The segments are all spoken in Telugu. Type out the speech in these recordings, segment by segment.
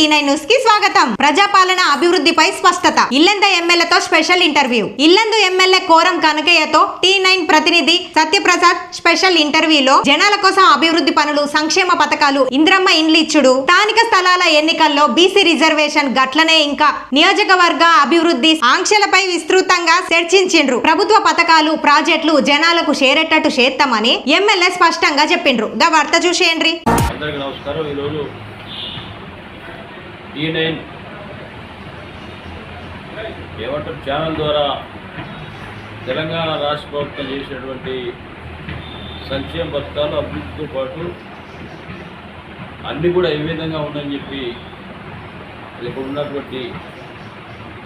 టీ నైన్ న్యూస్కి స్వాగతం. ప్రజాపాలన అభివృద్ధిపై స్పష్టత. Illanda ఎమ్మెల్యేతో special interview. Illandu MLA Koram కనకయ్యతో T nine ప్రతినిధి సత్యప్రసాద్ స్పెషల్ ఇంటర్వ్యూలో జనాల కోసం అభివృద్ధి పనులు సంక్షేమ పథకాలు ఇంద్రమ్మ ఇండ్లు ఇచ్చుడు. స్థానిక స్థలాల ఎన్నికల్లో బీసీ రిజర్వేషన్ గట్లనే ఇంకా నియోజకవర్గ అభివృద్ధి ఆంక్షలపై విస్తృతంగా చర్చించిండ్రు. ప్రభుత్వ పథకాలు ప్రాజెక్టులు జనాలకు షేరెట్టట్టు చేస్తామని ఎమ్మెల్యే స్పష్టంగా చెప్పిండ్రు. గా వార్త చూసేయండి. అందరికీ నమస్కారం. ఈరోజు డి నైన్ ఏమంటారు ఛానల్ ద్వారా తెలంగాణ రాష్ట్ర ప్రభుత్వం చేసినటువంటి సంక్షేమ పథకాలు అభివృద్ధితో పాటు అన్నీ కూడా ఏ విధంగా ఉందని చెప్పి ఇప్పుడు ఉన్నటువంటి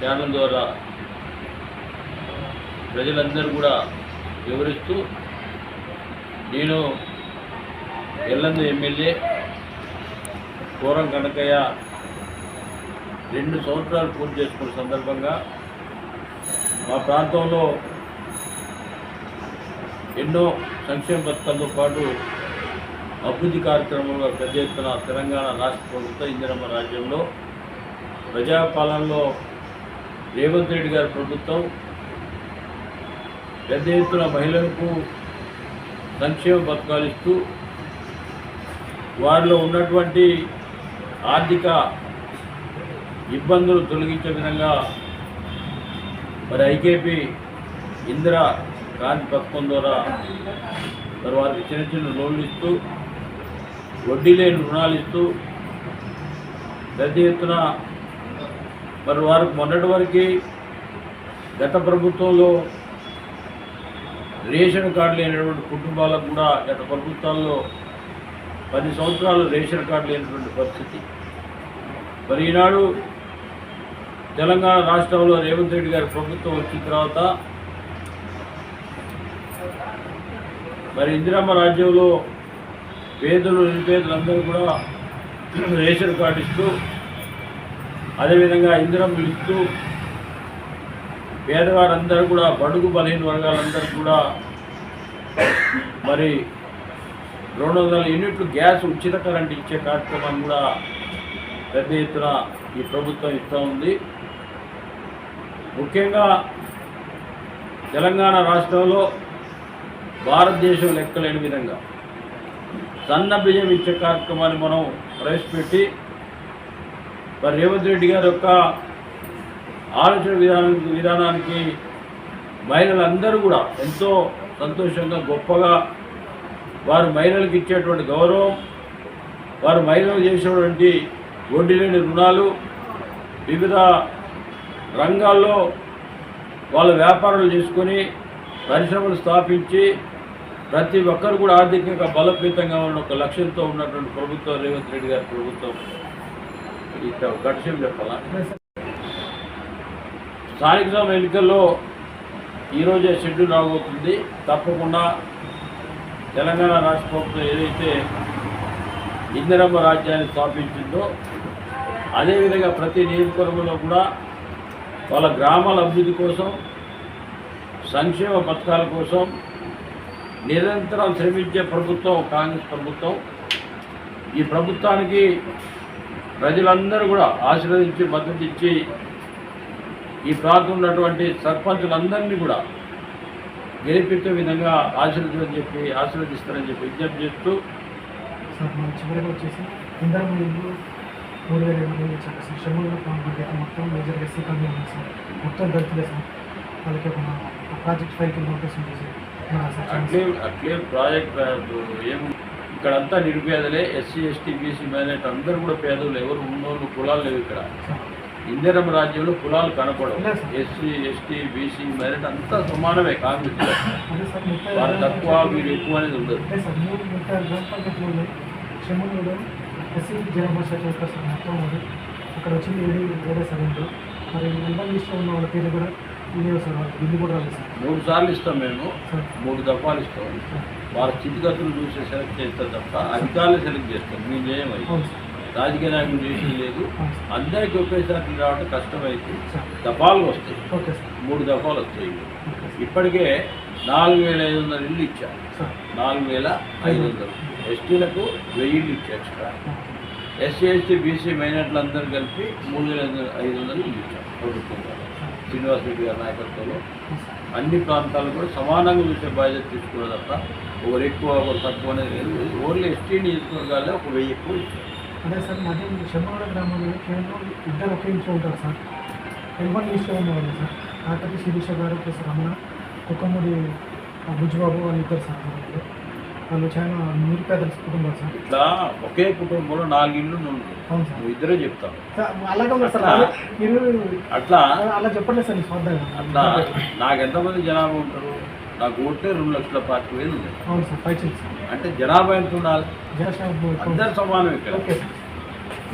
ఛానల్ ద్వారా ప్రజలందరూ కూడా వివరిస్తూ నేను ఎల్లందు ఎమ్మెల్యే కోరం కనకయ్య రెండు సంవత్సరాలు పూర్తి చేసుకున్న సందర్భంగా మా ప్రాంతంలో ఎన్నో సంక్షేమ పథకాలతో పాటు అభివృద్ధి కార్యక్రమంలో పెద్ద ఎత్తున తెలంగాణ రాష్ట్ర ప్రభుత్వ ఇందిరమ్మ రాజ్యంలో ప్రజాపాలనలో రేవంత్ రెడ్డి గారి ప్రభుత్వం పెద్ద ఎత్తున మహిళలకు సంక్షేమ పథకాలు ఇస్తూ వారిలో ఉన్నటువంటి ఆర్థిక ఇబ్బందులు తొలగించే విధంగా మరి ఐకేపీ ఇందిరా గాంధీ పథకం ద్వారా మరి వారికి చిన్న చిన్న లోన్లు ఇస్తూ వడ్డీ లేని రుణాలు ఇస్తూ పెద్ద ఎత్తున మరి వారికి మొన్నటి వరకు గత ప్రభుత్వంలో రేషన్ కార్డు లేనటువంటి కుటుంబాలకు కూడా గత ప్రభుత్వాల్లో పది సంవత్సరాలు రేషన్ కార్డు లేనటువంటి పరిస్థితి. మరి ఈనాడు తెలంగాణ రాష్ట్రంలో రేవంత్ రెడ్డి గారి ప్రభుత్వం వచ్చిన తర్వాత మరి ఇందిరమ్మ రాజ్యంలో పేదలు నిరుపేదలందరూ కూడా రేషన్ కార్డు ఇస్తూ అదేవిధంగా ఇందిరమ్మ ఇస్తూ పేదవారందరూ కూడా బడుగు బలహీన వర్గాలందరూ కూడా మరి రెండు వందల యూనిట్లు గ్యాస్ ఉచిత కరెంట్ ఇచ్చే కార్యక్రమాన్ని కూడా పెద్ద ఎత్తున ఈ ప్రభుత్వం ఇస్తూ ఉంది. ముఖ్యంగా తెలంగాణ రాష్ట్రంలో భారతదేశం లెక్కలేని విధంగా సన్న బియ్యం ఇచ్చే కార్యక్రమాన్ని మనం ప్రవేశపెట్టి మరి రేవంత్ రెడ్డి గారి యొక్క ఆలోచన విధానానికి విధానానికి మహిళలందరూ కూడా ఎంతో సంతోషంగా గొప్పగా వారు మహిళలకు ఇచ్చేటువంటి గౌరవం వారు మహిళలు చేసేటువంటి వడ్డీ లేని రుణాలు వివిధ రంగాల్లో వాళ్ళ వ్యాపారాలు చేసుకొని పరిశ్రమలు స్థాపించి ప్రతి ఒక్కరు కూడా ఆర్థికంగా బలోపేతంగా ఉన్న ఒక లక్ష్యంతో ఉన్నటువంటి ప్రభుత్వం రేవంత్ రెడ్డి గారి ప్రభుత్వం. ఇట్లా ఒక చెప్పాలా? స్థానిక సభ ఎన్నికల్లో ఈరోజే షెడ్యూల్ రాబోతుంది. తప్పకుండా తెలంగాణ రాష్ట్ర ప్రభుత్వం ఏదైతే ఇందిరమ్మ రాజ్యాన్ని స్థాపించిందో అదేవిధంగా ప్రతి నియోజకవర్గంలో కూడా వాళ్ళ గ్రామాల అభివృద్ధి కోసం సంక్షేమ పథకాల కోసం నిరంతరం శ్రమించే ప్రభుత్వం కాంగ్రెస్ ప్రభుత్వం. ఈ ప్రభుత్వానికి ప్రజలందరూ కూడా ఆశీర్వదించి మద్దతు ఇచ్చి ఈ ప్రాంతంలో ఉన్నటువంటి సర్పంచులందరినీ కూడా గెలిపించే విధంగా ఆశీర్వదించని చెప్పి ఆశీర్వదిస్తారని చెప్పి విజ్ఞప్తి చేస్తూ సార్ వచ్చేసి ఇందరం ఇల్లు మూడు వేల ఎనిమిది వందలు ఇచ్చారు సార్ షెడ్యూల్ మనకి మొత్తం మేజర్ ఎస్సీ కమ్యూనిటీ ఉంది సార్ మొత్తం దళితులే సార్ వాళ్ళకి ఒక ఒక ప్రాజెక్ట్ ఫైల్ కింద నోటీస్ ఉంది సార్ మన సార్ అట్లే అట్లే ప్రాజెక్ట్ ఏం ఇక్కడంతా నిరుపేదలే ఎస్సీ ఎస్టీ బీసీ మైనార్టీ అందరూ కూడా పేదలు ఎవరు ఉన్నోళ్ళు కులాలు లేవు ఇక్కడ సార్ ఇందిరమ్మ రాజ్యంలో కులాలు కనపడవు లేదు sir. SC ST BC minority అంతా సమానమే కాంగ్రెస్ అదే సార్ ముప్పై వారు తక్కువ వీరు ఎక్కువ అనేది ఉండదు ఎస్సీ యొక్క సార్ మొత్తం ఉంది. అక్కడ వచ్చింది ఏడు వేరే ఉంది మరి ఇందా లిస్ట్లో ఉన్న వాళ్ళ పేరు కూడా లేవు సార్ బిల్లు కూడా రాలేదు సార్. మూడు సార్లు ఇస్తాం మేము. మూడు దఫాలు ఇస్తాం. వారి స్థితిగతులు చూసి సెలెక్ట్ చేస్తారు తప్ప అధికారులు సెలెక్ట్ చేస్తాం మేము చేయమని రాజకీయ నాయకులు చేసేది లేదు. అందరికీ ఒకేసారి రావడం కష్టమైతే దఫాలు వస్తాయి. Okay sir. మూడు దఫాలు వస్తాయి. ఇప్పటికే నాలుగు వేల ఐదు వందల ఇల్లు ఇచ్చారు. సార్. నాలుగు వేల ఐదు వందలు. ఎస్టీలకు వెయ్యి ఇల్లు ఇచ్చారు ఎస్సీ ఎస్టీ బీసీ మైనార్టీలందరూ కలిపి మూడు వేల ఐదు- ఐదు వందలు ఇచ్చాం ప్రభుత్వం ద్వారా రెడ్డి గారి నాయకత్వంలో. అన్ని ప్రాంతాలు కూడా సమానంగా చూసే బాధ్యత తీసుకోవడం తప్ప ఒకరు ఎక్కువ ఒకరు తక్కువ అనేది లేదు. ఓన్లీ ఎస్టీ నియోజకవర్గాల్లో ఒక వెయ్యి ఎక్కువ ఇచ్చారు. అదే సార్ మరి శంభగడ గ్రామంలో కేవలం ఇద్దరు ఒకే ఇంట్లో ఉంటారు సార్. ఎల్వన్ లిస్ట్లో ఉన్నవాళ్ళు సార్. కాకపోతే శిరీష గారు ప్లస్ రమణ కుక్కమూడి ఆ, బుజ్జిబాబు వాళ్ళు ఇద్దరు సార్. వాళ్ళు. కుటుంబాలు సార్. ఇట్లా ఒకే కుటుంబంలో నాలుగు ఇళ్ళు అవును సార్. నువ్వు ఇద్దరే చెప్తావు. సార్, అలాగే ఉన్నారు సార్. అట్లా? మీరు అట్లా. అలా చెప్పట్లేదు సార్ స్వార్థంగా అట్లా. నాకు ఎంతమంది జనాభా ఉంటారు? నాకు ఓటే రెండు లక్షల పాతిక వేలు ఉంది. అవును సార్ పై చేసి సార్. అంటే జనాభా ఎంత ఉండాలి? జనసేన అందరు సమానం ఇక్కడ. Okay sir.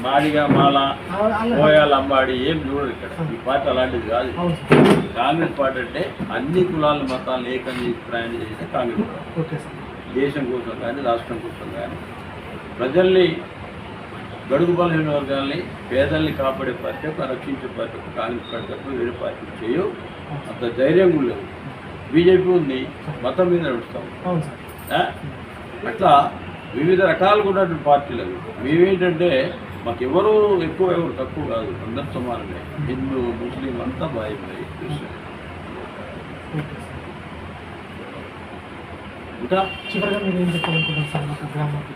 మాదిగా మాల అలా- పోయాల అంబాడి ఏం చూడరు ఇక్కడ. ఈ పార్టీ అలాంటిది కాదు. అవును సార్. కాంగ్రెస్ పార్టీ అంటే అన్ని కులాల మతాలు ఏకం చేసి ప్రయాణం చేసే కాంగ్రెస్ పార్టీ. Okay sir. దేశం కోసం కానీ రాష్ట్రం కోసం కానీ ప్రజల్ని గడుగు బలహీన వర్గాల్ని పేదల్ని కాపాడే పార్టీ ఒక రక్షించే పార్టీ ఒక కాంగ్రెస్ పార్టీ తప్ప వేరే పార్టీ చేయవు అంత ధైర్యం కూడా లేదు. బీజేపీ ఉంది మతం మీద నడుస్తాం? అట్లా వివిధ రకాలుగా ఉన్నటువంటి పార్టీలు అవి. మేమేంటంటే మాకు ఎవరు ఎక్కువ ఎవరు తక్కువ కాదు. అందరు సమానమే. హిందూ ముస్లిం అంతా బాయ్ బాయ్ క్రిస్టియన్ ఓకే సార్ ఇంకా చివరిగా మీరు ఏం చెప్పాలనుకుంటున్నారు సార్? మాకు గ్రామానికి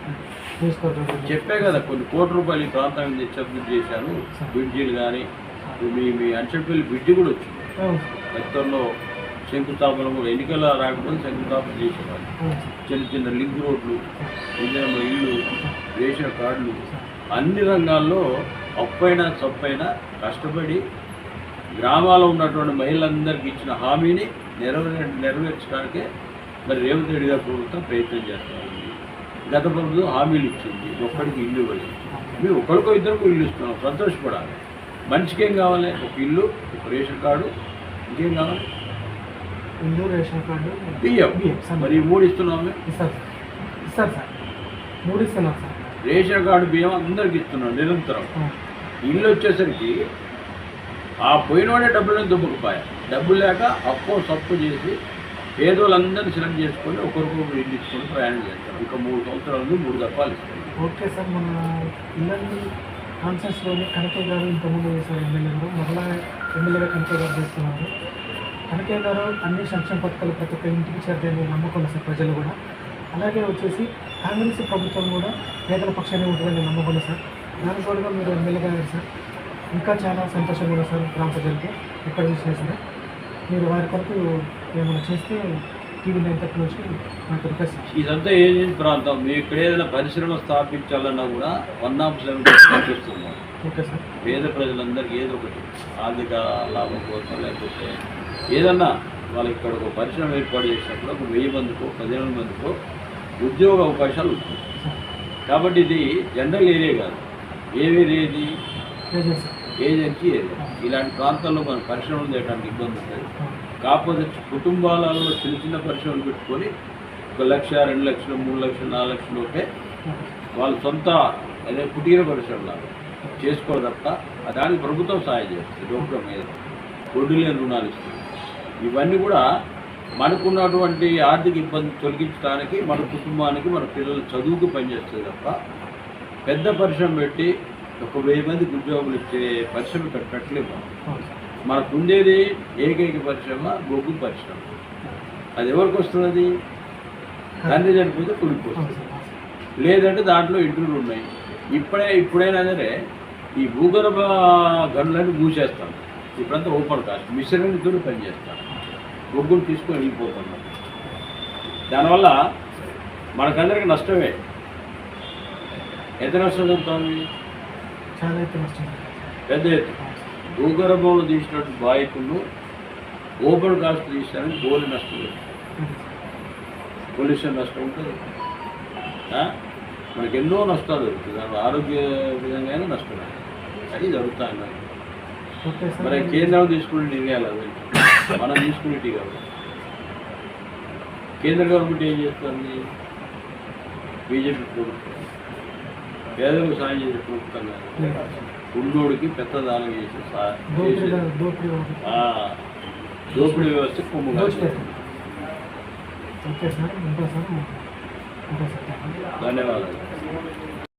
నియోజకవర్గం చెప్పే కదా కొన్ని కోట్ల రూపాయలు ఈ ప్రాంతానికి తెచ్చి అభివృద్ధి చేశాను బ్రిడ్జీలు కానీ మీ మీ అంచెపల్లి బ్రిడ్జి కూడా వచ్చింది. గతంలో శంకుస్థాపన కూడా ఎన్నికల రాకపోతే శంకుస్థాపన చేసేవాళ్ళు. చిన్న చిన్న లింక్ రోడ్లు ఇందిరమ్మ ఇల్లు రేషన్ కార్డులు అన్ని రంగాల్లో అప్పైనా సప్పైనా కష్టపడి గ్రామాల్లో ఉన్నటువంటి మహిళలందరికీ ఇచ్చిన హామీని నెరవేర నెరవేర్చడానికే మరి రేవంత్ రెడ్డి గారి ప్రభుత్వం ప్రయత్నం చేస్తూ ఉంది. గత ప్రభుత్వం హామీలు ఇచ్చింది. ఒక్కడికి ఇల్లు ఇవ్వలేదు. మేము ఒకరికో ఇద్దరికి ఇల్లు ఇస్తున్నాం. సంతోషపడాలి. మనిషికి ఏం కావాలి? ఒక ఇల్లు ఒక రేషన్ కార్డు. ఇంకేం కావాలి? ఇల్లు రేషన్ కార్డు. బియ్యం. మరి మూడు ఇస్తున్నాము ఇస్తారు సార్. ఇస్తారు సార్. మూడు ఇస్తున్నారు సార్. రేషన్ కార్డు బియ్యం అందరికి ఇస్తున్నాం నిరంతరం. ఇల్లు వచ్చేసరికి ఆ పోయినోడే డబ్బులను దుబ్బకపోయా డబ్బులు లేక అప్పు సప్పు చేసి పేదోళ్ళందరినీ సెలెక్ట్ చేసుకొని ఒకరికొకరు ఇల్లు ఇచ్చుకొని ప్రయాణం చేస్తారు. ఇంకా మూడు సంవత్సరాలు మూడు దప్పాలు ఇస్తారు. ఓకే సార్ మన పిల్లల్ని కాన్సెస్లోనే కనకయ్య గారు ఇంతకుముందు వేశారు ఎమ్మెల్యేలు. మరలా ఎమ్మెల్యేగా కనకయ్య గారు చేస్తున్నారు. కనకయ్య గారు అన్ని సంక్షేమ పథకాలు ప్రతి ఒక్క ఇంటికి చేరదని నమ్మకం సార్ ప్రజలు కూడా. అలాగే వచ్చేసి కాంగ్రెస్ ప్రభుత్వం కూడా పేదల పక్షాన్ని ఉంటుందని నమ్మకం సార్. దాని కూడా మీరు ఎమ్మెల్యేగా అయ్యారు సార్. ఇంకా చాలా సంతోషంగా సార్ గ్రామ ప్రజలకి ఎక్కడ చూసినా సరే. మీరు వారి కొరకు ఏమైనా చేస్తే టీవీ నైన్ తరఫు నుంచి నాకు రిక్వెస్ట్ ఇదంతా ఏది ప్రాంతం? మేము ఇక్కడ ఏదైనా పరిశ్రమ స్థాపించాలన్నా కూడా వన్ ఆఫ్ సెవెన్ చూస్తున్నాం ఓకే సార్. పేద ప్రజలందరికీ ఏదో ఒకటి. ఆర్థిక లాభం కోసం లేకపోతే ఏదన్నా వాళ్ళకి ఇక్కడ ఒక పరిశ్రమ ఏర్పాటు చేసినప్పుడు ఒక వెయ్యి మందికో పదిహేను మందికో ఉద్యోగ అవకాశాలు ఉంటాయి. కాబట్టి ఇది జనరల్ ఏరియా కాదు. ఏ ఏరియా ఇది ఏజెన్సీ ఏరియా ఇలాంటి ప్రాంతాల్లో మనం పరిశ్రమలు చేయడానికి ఇబ్బంది ఉంటుంది. కాకపోతే కుటుంబాలలో చిన్న చిన్న పరిశ్రమలు పెట్టుకొని ఒక లక్ష రెండు లక్షలు మూడు లక్షలు నాలుగు లక్షలు ఉంటే వాళ్ళ సొంత అదే కుటీర పరిశ్రమలాగా చేసుకోవాలి తప్ప దానికి ప్రభుత్వం సహాయం చేస్తుంది డోక్రా మీద రోడ్డు లేని రుణాలు ఇస్తుంది. ఇవన్నీ కూడా మనకున్నటువంటి ఆర్థిక ఇబ్బంది తొలగించడానికి మన కుటుంబానికి మన పిల్లల చదువుకు పనిచేస్తుంది తప్ప పెద్ద పరిశ్రమ పెట్టి ఒక వెయ్యి మందికి ఉద్యోగులు ఇచ్చే పరిశ్రమ ఇక్కడ పెట్టలేము. మనం. అవును సార్ మనకు ఉండేది ఏకైక పరిశ్రమ బొగ్గు పరిశ్రమ. అది ఎవరికి వస్తున్నది? తండ్రి చనిపోతే అవును సార్. లేదంటే దాంట్లో ఇంటర్వ్యూలు ఉన్నాయి. ఇప్పుడే ఇప్పుడైనా సరే ఈ భూగర్భ గనులన్నీ మూసేస్తాం. ఇప్పుడంతా ఓపెన్ కాస్ట్ మిశ్రమంతో పనిచేస్తాం. బొగ్గును తీసుకొని వెళ్ళిపోతున్నాం దానివల్ల మనకందరికి నష్టమే. ఎంత నష్టం నష్టం పెద్ద ఎత్తు. భూగర్భంలో తీసినట్టు బాయికులు ఓపెన్ కాస్ట్ తీసినారని బోలి నష్టం. పొల్యూషన్ నష్టం ఉంటుంది? మనకి ఎన్నో నష్టాలు జరుగుతుంది దాని ఆరోగ్య విధంగా నష్టమే అది జరుగుతా సార్. మరి కేంద్రం తీసుకునే నిర్ణయాలు అవి. మనం తీసుకునేటి కాదు. కేంద్ర గవర్నమెంట్ ఏం చేస్తుంది? బీజేపీ ప్రభుత్వం. పేదలకు సాయం చేసే ప్రభుత్వం కాదు. ఉన్నోడికి పెద్ద దానం చేసే దోపిడీ వ్యవస్థ కొమ్ము ధన్యవాదాలు.